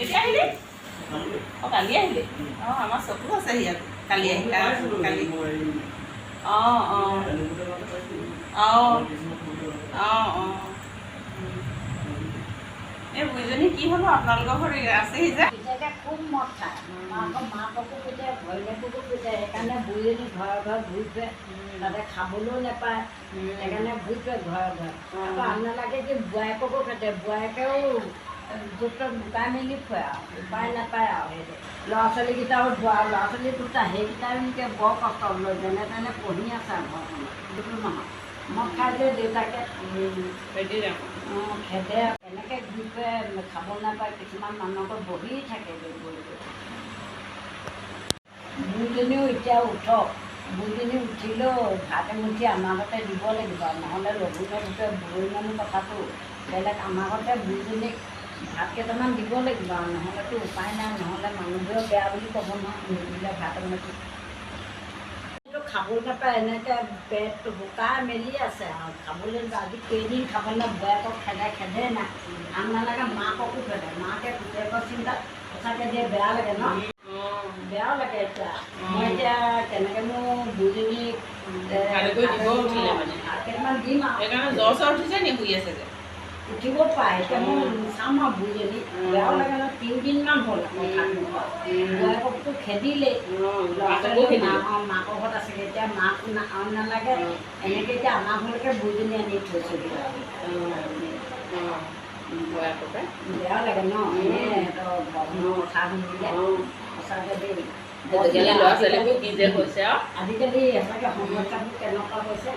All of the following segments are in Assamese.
কেতিয়া আহিলি? অঁ কালি আহিলি। অঁ আমাৰ চকু আছে ইয়াত। কালি আহিলা কালি। অঁ অঁ। অঁ অঁ এই বুঢ়ীজনী কি হ'ব আপোনালোকৰ ঘৰত আছেহি যে? খুব মদ খায়। মাকৰ মাককো পিতে ভৈৰৱকো পিতে সেইকাৰণে বুঢ়ীজনী ঘৰে ঘৰে ঘূৰি ফুৰে তাতে খাবলৈও নাপায়। সেইকাৰণে ঘূৰি ফুৰে ঘৰে ঘৰে। আকৌ আন নালাগে কি বোৱাৰীককো খেতে। বোৱাৰীকেও ত'ত গোটাই মেলি ফুৰে আৰু উপায় নাপায় আৰু সেইটো ল'ৰা ছোৱালীকেইটাও বোৱা ল'ৰা ছোৱালী দুটা সেইকেইটাও এনেকৈ বৰ কষ্ট লৈ যেনে তেনে পঢ়ি আছে ঘৰখনত সেইটো নহয় মদ খাই যে দেউতাকে খেদে এনেকৈ ঘূৰি ফুৰে খাব নাপায় কিছুমান মানুহৰ বহি থাকে বুঢ়ীজনীও এতিয়া উঠক বুঢ়ীজনী উঠিলেও ভাত এমুঠি আমাৰ ঘৰতে দিব লাগিব নহ'লে লঘোণে ভোকে বুঢ়ী মানুহ কথাটো বেলেগ আমাৰ ঘৰতে বুঢ়ীজনীক ভাত কেইটামান দিব লাগিব আৰু নহ'লেতো উপায় নাই নহ'লে মানুহবোৰে বেয়া বুলি ক'ব নহয় নিদিলে ভাত কিন্তু খাবলৈ নাপায় এনেকৈ পেট শুকাই মেলি আছে আৰু খাবলৈ আজি কেইদিন খাবলৈ বয়েকক খেদে খেদে নাই। আন নালাগে মাককো খেদে মাকে পুতেকৰ চিন্তাত সঁচাকৈ দিয়ে বেয়া লাগে ন? বেয়াও লাগে এতিয়া। মই এতিয়া কেনেকৈ মোৰ মানে। ভাত কেইটামান দিম আৰু। জ্বৰ চৰ উঠিছে নি শুই আছে যে? উঠিব পাৰে এতিয়া মই চাম আৰু বুঢ়ীজনী বেয়াও লাগে ন তিনিদিনমান হ'ল বয়েককতো খেদিলেই। ল'ৰা ছোৱালী। মাকৰ ঘৰত আছেগৈ এতিয়া মাক আৰু নালাগে। এনেকৈ এতিয়া আমাৰ ঘৰলৈকে বুঢ়ীজনী আনি বয়াককে বেয়া লাগে ন এনেই সিহঁতৰ বন্ধুৰ কথা শুনিলে। সঁচাকৈ দেই। আজিকালি ল'ৰা ছোৱালীবোৰ কি যে হৈছে আৰু। আজিকালি সঁচাকৈ সমস্যাবোৰ কেনেকুৱা হৈছে।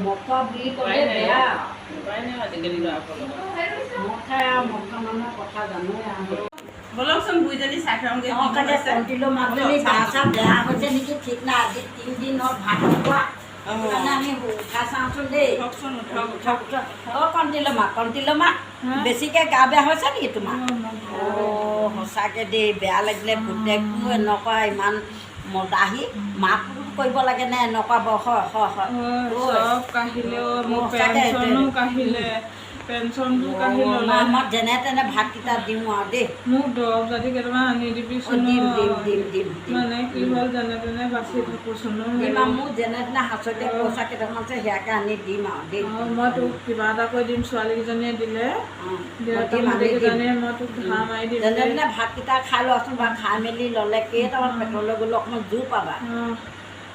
মদ খোৱা বুলি ক'লে বেয়া। উপায় নাই আজিকালি ল'ৰাসকলৰ মদ খাই আৰু মদ খোৱা মানুহৰ কথা জানোৱে আৰু ব'লকচোন বুঢ়ীজনী চাই থওঁগৈ অঁ তাতে কণ্টিলো মাজনী গা চা বেয়া হৈছে নেকি? ঠিক নাই আজি তিনিদিন হ'ল ভাত নোখোৱা সেইকাৰণে আমি উঠাই চাওঁচোন দেই। উঠকচোন উঠক উঠক উঠক। অঁ কণ্টিলো মা কণ্টিলো মা বেছিকৈ গা বেয়া হৈছে নেকি তোমাৰ? অঁ সঁচাকৈ দেই বেয়া লাগিলে পুতেকো এনেকুৱা ইমান মদাহী মাকো কৰিব লাগে নে? এনেকুৱা বয়স হয় হয়। হয় ঐ, চব কাঢ়িলে অ, মোৰ সঁচাকে পেঞ্চনো কাঢ়িলে পেঞ্চনবোৰ কাঢ়ি মই ল'লে মই যেনে তেনে ভাতকেইটা দিওঁ আৰু দেই। মোক দৰৱ জাতি কেইটামান আনি অঁ, দিবিচোন দিম অ। দিম দিম দিম দিম। মানে কি হ'ল যেনে তেনে বাচি থাকোচোন অ। দিম আৰু। মোৰ যেনে তেনে হাততে পইচা কেইটামান আছে সেয়াকে আনি দিম আৰু দেই। অ, মই তোক কিবা এটা কৰি দিম ছোৱালীকেইজনীয়ে দিলে। অঁ, মই দেউতা দিম, আনি দিম। কেইজনীয়ে মই তোক ধাৰ মাৰি দিম যেনে দেই। তেনে ভাতকেইটা খাই লোৱাচোন বা খাই মেলি ল'লে কেইটামান পেটলৈ গ'লে অকণমান জোৰ পাবা।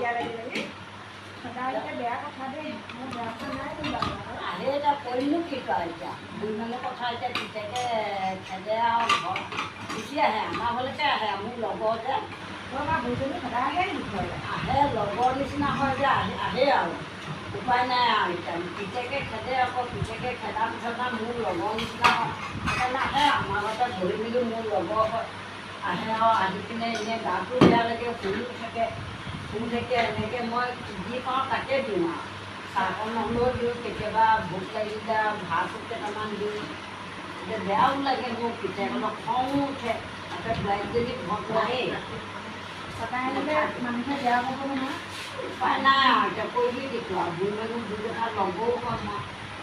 কোনো আহে আৰু ঘৰ গুচি আহে আমাৰ ঘৰলৈকে আহে মোৰ লগৰ যে আহে লগৰ নিচিনা হয় যে আহে পিনে এনেই গাটো বেয়া লাগে শুই থাকে। থাকে এনেকৈ মই যি পাওঁ তাকে দিওঁ আৰু চাহকণ নহ'লেও দিওঁ কেতিয়াবা ভোক লাগিলে ভাত কেইটামান দিওঁ এতিয়া বেয়াও লাগে মোৰ পিতেকহঁতক খঙো উঠে তাতে বোৱাৰীজনী ঘৰত নাহেই উপায় নাই আৰু এতিয়া কৰি দিছোঁ আৰু বুঢ়ী মানুহ দুই কথা ল'বও পাম মই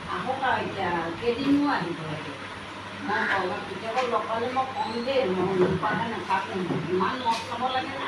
আহক আৰু এতিয়া কেইদিনো আহিব লাগে মই কওঁ পিতেকক লগ পালে মই কম দেই মই নোখোৱাকৈ নাথাকোঁ ইমান মদ খাব লাগে না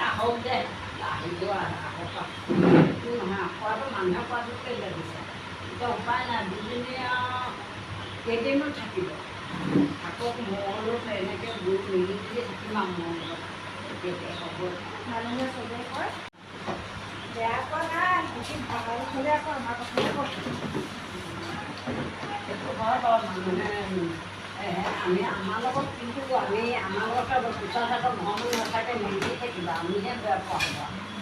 আহক দে আৰু আহক একো নহয় খোৱাটো মানুহে খোৱাটো কেলৈ দিছে? এতিয়া উপায় নাই দুজনী আৰু কেইদিনমান থাকিব। আকৌ মলত এনেকৈ গৈ মিলি জুলি থাকিম আৰু মোৰ লগত। তেতিয়া হ'ব। মানুহে চবেই কয় বেয়া কোৱা নাই বেছি ভালো হ'লে আকৌ আমাৰ ক'ব সেইটো হয় বাৰু মানুহে এ, আমি আমাৰ লগত কিন্তু আমি আমাৰ লগত পিছত আকৌ ঘৰ নাথাকে মিলি থাকিবা, আমিহে বেয়া হ'ব